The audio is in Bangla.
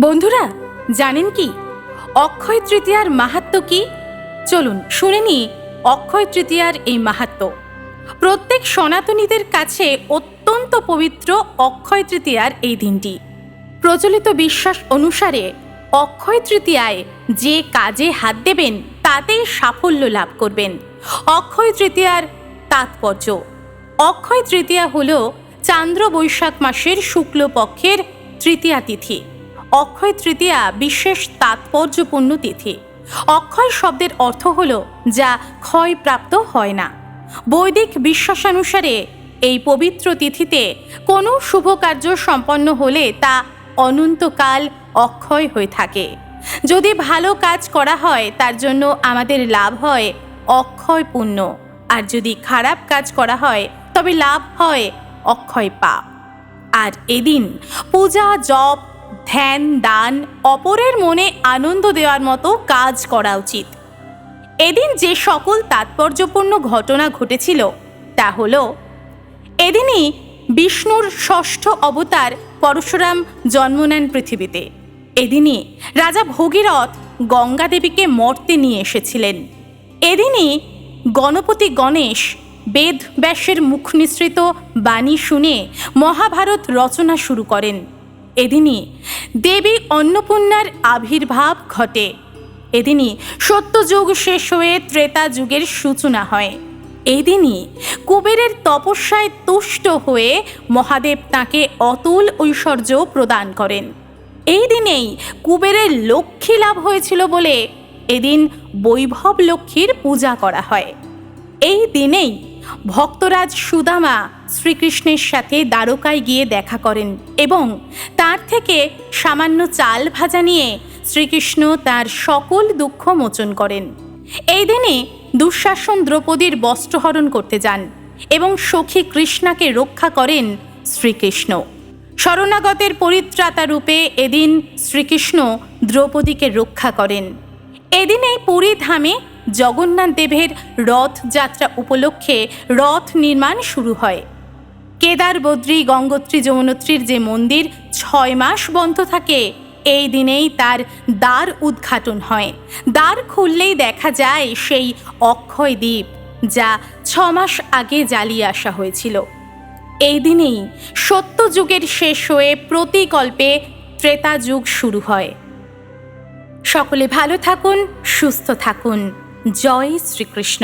বন্ধুরা, জানেন কি? অক্ষয় তৃতীয়ার মাহাত্ম কি? চলুন, শুনে নিই অক্ষয় তৃতীয়ার এই মাহাত্ম। প্রত্যেক সনাতনীদের কাছে অত্যন্ত পবিত্র অক্ষয় তৃতীয়ার এই দিনটি। প্রচলিত বিশ্বাস অনুসারে অক্ষয় তৃতীয়ায় যে কাজে হাত দেবেন তাতেই সাফল্য লাভ করবেন। অক্ষয় তৃতীয়ার তাৎপর্য। অক্ষয় তৃতীয়া হল চান্দ্র বৈশাখ মাসের শুক্লপক্ষের তৃতীয়া তিথি। অক্ষয় তৃতীয়া বিশেষ তাৎপর্যপূর্ণ তিথি। অক্ষয় শব্দের অর্থ হল যা ক্ষয়প্রাপ্ত হয় না। বৈদিক বিশ্বাসানুসারে এই পবিত্র তিথিতে কোনো শুভ কার্য সম্পন্ন হলে তা অনন্তকাল অক্ষয় হয়ে থাকে। যদি ভালো কাজ করা হয়, তার জন্য আমাদের লাভ হয় অক্ষয় পুণ্য আর যদি খারাপ কাজ করা হয়, তবে লাভ হয় অক্ষয় পাপ আর এদিন পূজা, জপ ধ্যান, দান, অপরের মনে আনন্দ দেওয়ার মতো কাজ করা উচিত। এদিন যে সকল তাৎপর্যপূর্ণ ঘটনা ঘটেছিল, তা হল, এদিনই বিষ্ণুর ষষ্ঠ অবতার পরশুরাম জন্ম নেন পৃথিবীতে। এদিনই রাজা ভগীরথ গঙ্গা দেবীকে মর্তে নিয়ে এসেছিলেন। এদিনই গণপতি গণেশ বেদ ব্যাসের মুখ নিঃসৃত বাণী শুনে মহাভারত রচনা শুরু করেন। এদিনই দেবী অন্নপূর্ণার আবির্ভাব ঘটে। এদিনই সত্যযুগ শেষ হয়ে ত্রেতা যুগের সূচনা হয়। এদিনই কুবেরের তপস্যায় তুষ্ট হয়ে মহাদেব তাকে অতুল ঐশ্বর্য প্রদান করেন। এই দিনেই কুবেরের লক্ষ্মী লাভ হয়েছিল বলে এদিন বৈভব লক্ষ্মীর পূজা করা হয়। এই দিনেই ভক্তরাজ সুদামা শ্রীকৃষ্ণের সাথে দ্বারকায় গিয়ে দেখা করেন এবং তার থেকে সামান্য চাল ভাজা নিয়ে শ্রীকৃষ্ণ তার সকল দুঃখ মোচন করেন। এই দিনে দুঃশাসন দ্রৌপদীর বস্ত্রহরণ করতে যান এবং সখী কৃষ্ণাকে রক্ষা করেন শ্রীকৃষ্ণ। শরণাগতের পরিত্রাতা রূপে এদিন শ্রীকৃষ্ণ দ্রৌপদীকে রক্ষা করেন। এদিনেই পুরী ধামে জগন্নাথ দেবের রথযাত্রা উপলক্ষে রথ নির্মাণ শুরু হয়। কেদার, বদ্রী, গঙ্গোত্রী, যমুনোত্রীর যে মন্দির ছয় মাস বন্ধ থাকে, এই দিনেই তার দ্বার উদ্ঘাটন হয়। দ্বার খুললেই দেখা যায় সেই অক্ষয় দ্বীপ, যা ছ মাস আগে জ্বালিয়ে আসা হয়েছিল। এই দিনেই সত্য যুগের শেষ হয়ে প্রতিকল্পে ত্রেতা যুগ শুরু হয়। সকলে ভালো থাকুন, সুস্থ থাকুন। জয় শ্রীকৃষ্ণ